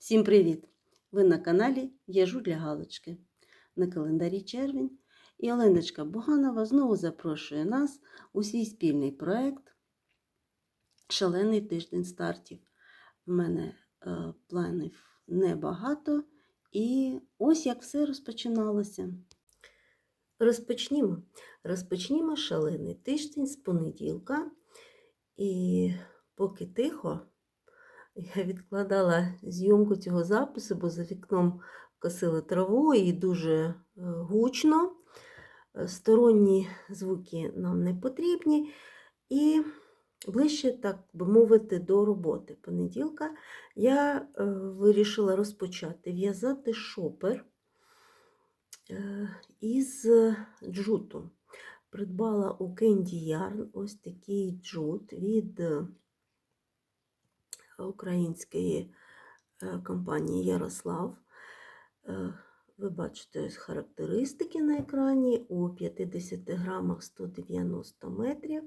Всім привіт! Ви на каналі В'яжу для Галочки. На календарі червень. І Оленочка Буганова знову запрошує нас у свій спільний проект Шалений тиждень стартів. У мене е, планів небагато, і ось як все розпочиналося. Розпочнімо. Розпочнімо шалений тиждень з понеділка. І поки тихо, я відкладала зйомку цього запису, бо за вікном косили траву і дуже е, гучно. Е, Сторонні звуки нам не потрібні. І ближче, так би мовити, до роботи понеділка я е, вирішила розпочати в'язати шопер із джуту. Придбала у Candy Yarn ось такий джут від української е, компанії Ярослав. Е, Ви бачите характеристики на екрані у 50 грамах 190 метрів.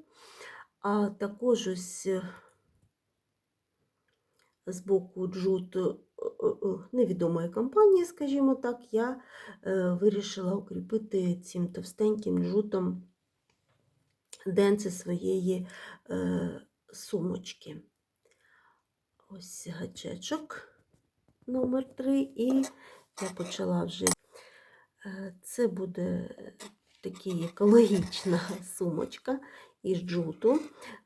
А також ось е, з боку джут невідомої компанії, скажімо так, я вирішила укріпити цим товстеньким джутом денце своєї сумочки. Ось гачечок номер 3 і я почала вже. Е, Це буде така екологічна сумочка із джуту.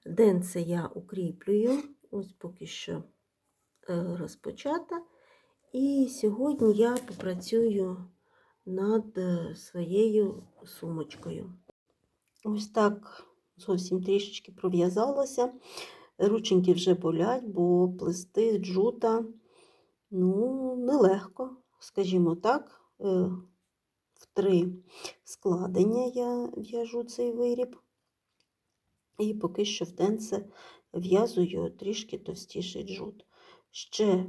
Денце я укріплюю, ось поки що е, розпочата. І сьогодні я попрацюю над е, своєю сумочкою. Ось так зовсім трішечки пров'язалася. Рученьки вже болять, бо плести джута ну, нелегко, скажімо так. Е, В три складення я в'яжу цей виріб. І поки що в денце в'язую трішки товстіший джут. Ще,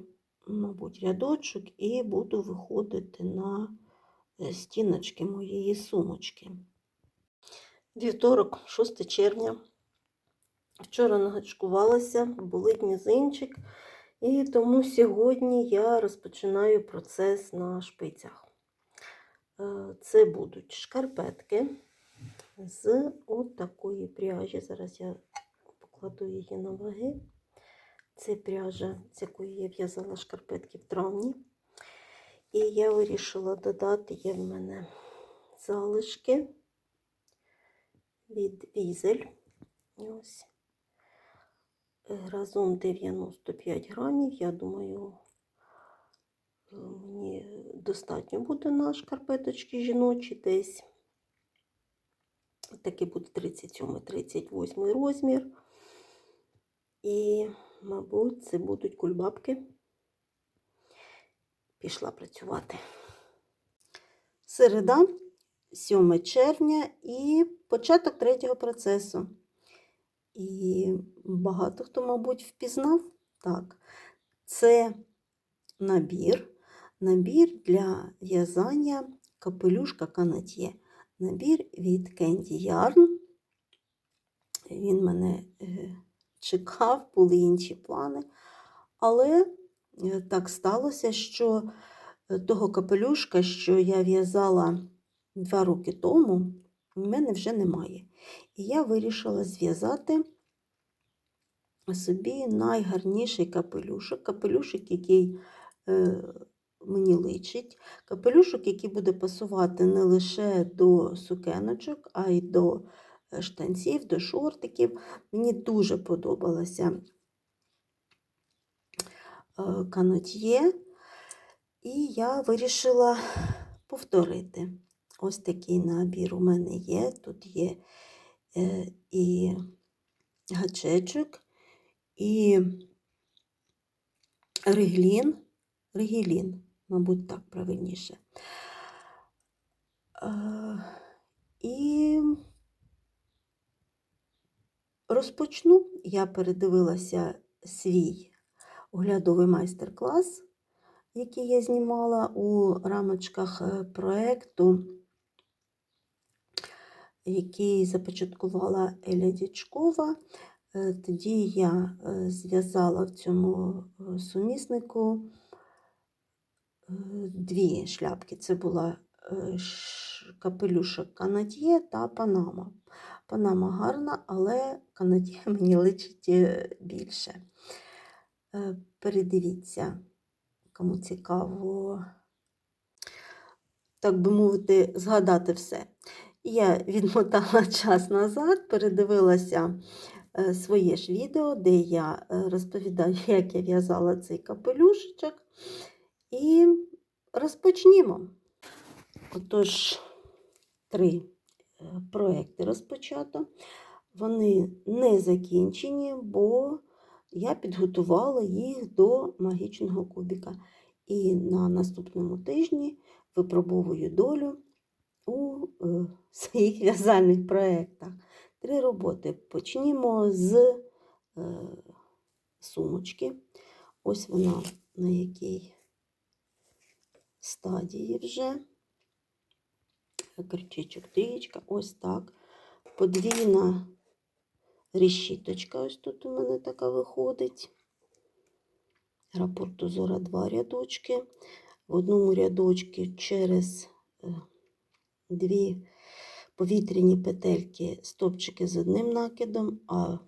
мабуть, рядочок і буду виходити на е, стіночки моєї сумочки. Вівторок, 6 червня. Вчора нагачкувалася, болить мізинчик, і тому сьогодні я розпочинаю процес на шпицях. Е, Це будуть шкарпетки з от пряжі. Зараз я покладу її на ваги. Це пряжа, з якої я в'язала шкарпетки в травні. І я вирішила додати, є в мене залишки від візель. Ось. Разом 95 грамів. Я думаю, е, мені достатньо буде на шкарпеточки жіночі десь. Такий буде 37-38 розмір. І, мабуть, це будуть кульбабки. Пішла працювати. Середа, 7 червня і початок третього процесу. І багато хто, мабуть, впізнав. Так, це набір, набір для в'язання капелюшка канатє. Набір від Candy Yarn. Він мене е, чекав, були інші плани. Але е, так сталося, що е, того капелюшка, що я в'язала два роки тому, в мене вже немає. І я вирішила зв'язати собі найгарніший капелюшок. Капелюшок, який е, мені личить. Капелюшок, який буде пасувати не лише до сукеночок, а й до е, штанців, до шортиків. Мені дуже подобалося е, канотьє. І я вирішила повторити. Ось такий набір у мене є. Тут є е, і гачечок, і реглін, регілін, мабуть, так правильніше. Е, і розпочну. Я передивилася свій оглядовий майстер-клас, який я знімала у рамочках е, проєкту який започаткувала Еля Дячкова. Е, Тоді я е, зв'язала в цьому е, суміснику дві шляпки. Це була капелюшок Канад'є та Панама. Панама гарна, але Канад'є мені личить більше. Передивіться, кому цікаво, так би мовити, згадати все. Я відмотала час назад, передивилася е, своє ж відео, де я е, розповідаю, як я в'язала цей капелюшечок. І розпочнімо. Отож, три е, проекти розпочато. Вони не закінчені, бо я підготувала їх до магічного кубіка. І на наступному тижні випробовую долю у е, своїх в'язальних проєктах. Три роботи. Почнімо з е, сумочки. Ось вона на якій стадії вже. Крючечок трієчка, ось так. Подвійна решіточка, ось тут у мене така виходить. Рапорт узора два рядочки. В одному рядочку через е, дві повітряні петельки стопчики з одним накидом, а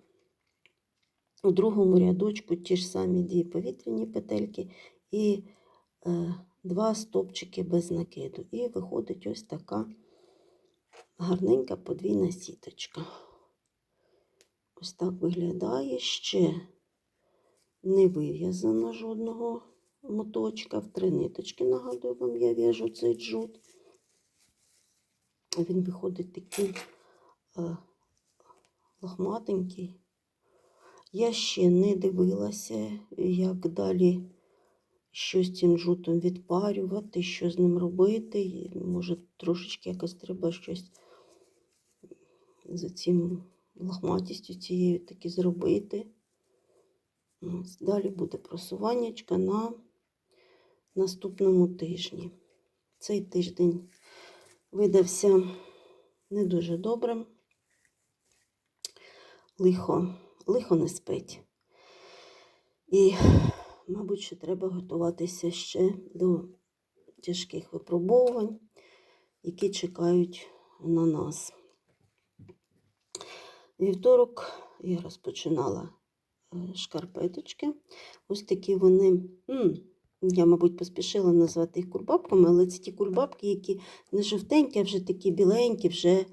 у другому рядочку ті ж самі дві повітряні петельки і е, два стопчики без накиду. І виходить ось така гарненька подвійна сіточка. Ось так виглядає ще не вив'язано жодного моточка. В три ниточки, нагадую вам, я в'яжу цей джут. Він виходить такий е, лохматенький. Я ще не дивилася, як далі щось цим жутом відпарювати, що з ним робити. Може, трошечки якось треба щось за цим лохматістю цією таки зробити. Далі буде просуваннячка на наступному тижні. Цей тиждень видався не дуже добрим. Лихо, лихо не спить. І, мабуть, що треба готуватися ще до тяжких випробовувань, які чекають на нас. Вівторок я розпочинала е, шкарпеточки. Ось такі вони. м, Я, мабуть, поспішила назвати їх кульбабками, але це ті кульбабки, які не жовтенькі, а вже такі біленькі, вже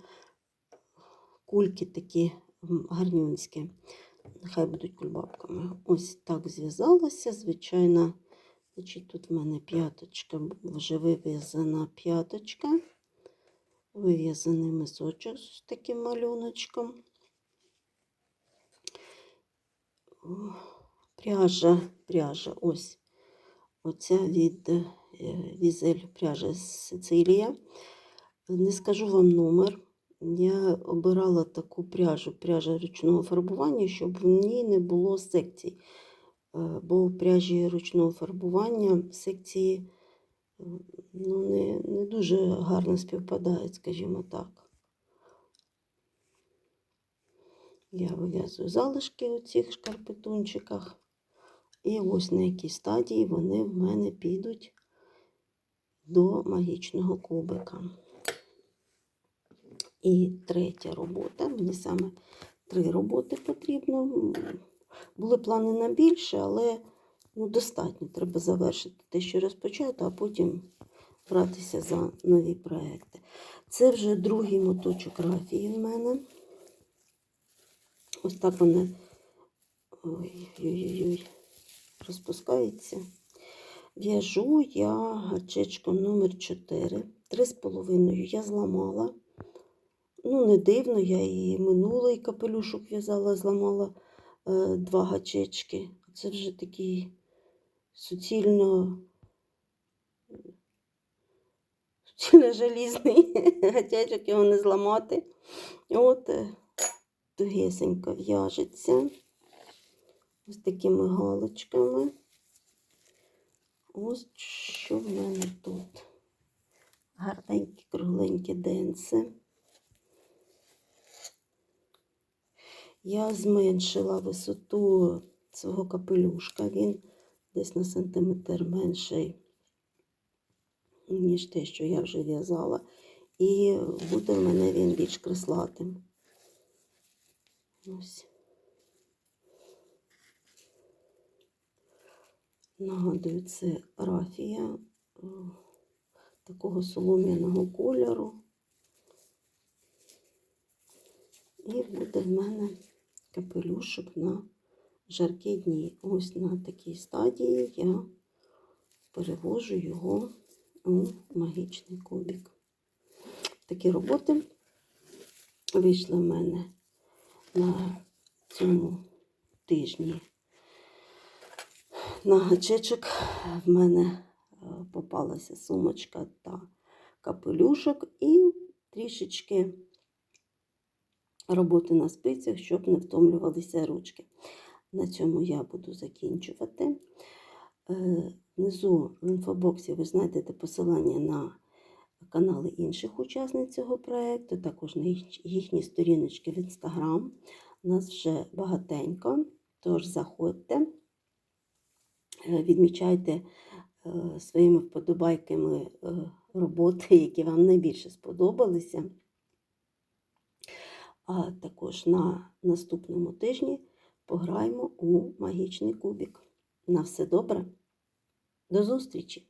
кульки такі гарнюнські. Нехай будуть кульбабками. Ось так зв'язалася. Звичайно, значить, тут в мене п'яточка, вже вив'язана п'яточка, вив'язаний мисочок з таким малюночком. Пряжа, пряжа, ось. Оця від е, візель пряжа Сицилія. Не скажу вам номер. Я обирала таку пряжу, пряжа ручного фарбування, щоб в ній не було секцій. Е, Бо в пряжі ручного фарбування секції ну, не, не дуже гарно співпадають, скажімо так. Я вив'язую залишки у цих шкарпетунчиках. І ось на якій стадії вони в мене підуть до магічного кубика. І третя робота. Мені саме три роботи потрібно. Були плани на більше, але ну, достатньо. Треба завершити те, що розпочато, а потім братися за нові проекти. Це вже другий моточок графії в мене. Ось так вони ой-ой-ой, розпускаються. В'яжу я гачечком номер 4. Три з половиною я зламала. Ну, не дивно, я і минулий капелюшок в'язала, зламала е, два гачечки. Це вже такий суцільно, суцільно желізний гачечок, його не зламати. От, е, тугесенько в'яжеться. Ось такими галочками. Ось що в мене тут. Гарненькі, кругленькі денси. Я зменшила висоту свого капелюшка. Він десь на сантиметр менший ніж те, що я вже в'язала. І буде в мене він більш креслатим. Ось. Нагадую, це рафія е, такого солом'яного кольору. І буде в мене капелюшок на жаркі дні. Ось на такій стадії я перевожу його у магічний кубик. Такі роботи вийшли в мене на цьому тижні. На гачечок в мене е, попалася сумочка та капелюшок і трішечки роботи на спицях, щоб не втомлювалися ручки. На цьому я буду закінчувати. Е, Внизу в інфобоксі ви знайдете посилання на канали інших учасниць цього проєкту, також на їх- їхні сторіночки в інстаграм. Нас вже багатенько, тож заходьте, відмічайте е, своїми вподобайками е, роботи, які вам найбільше сподобалися. А також на наступному тижні пограємо у магічний кубик. На все добре. До зустрічі!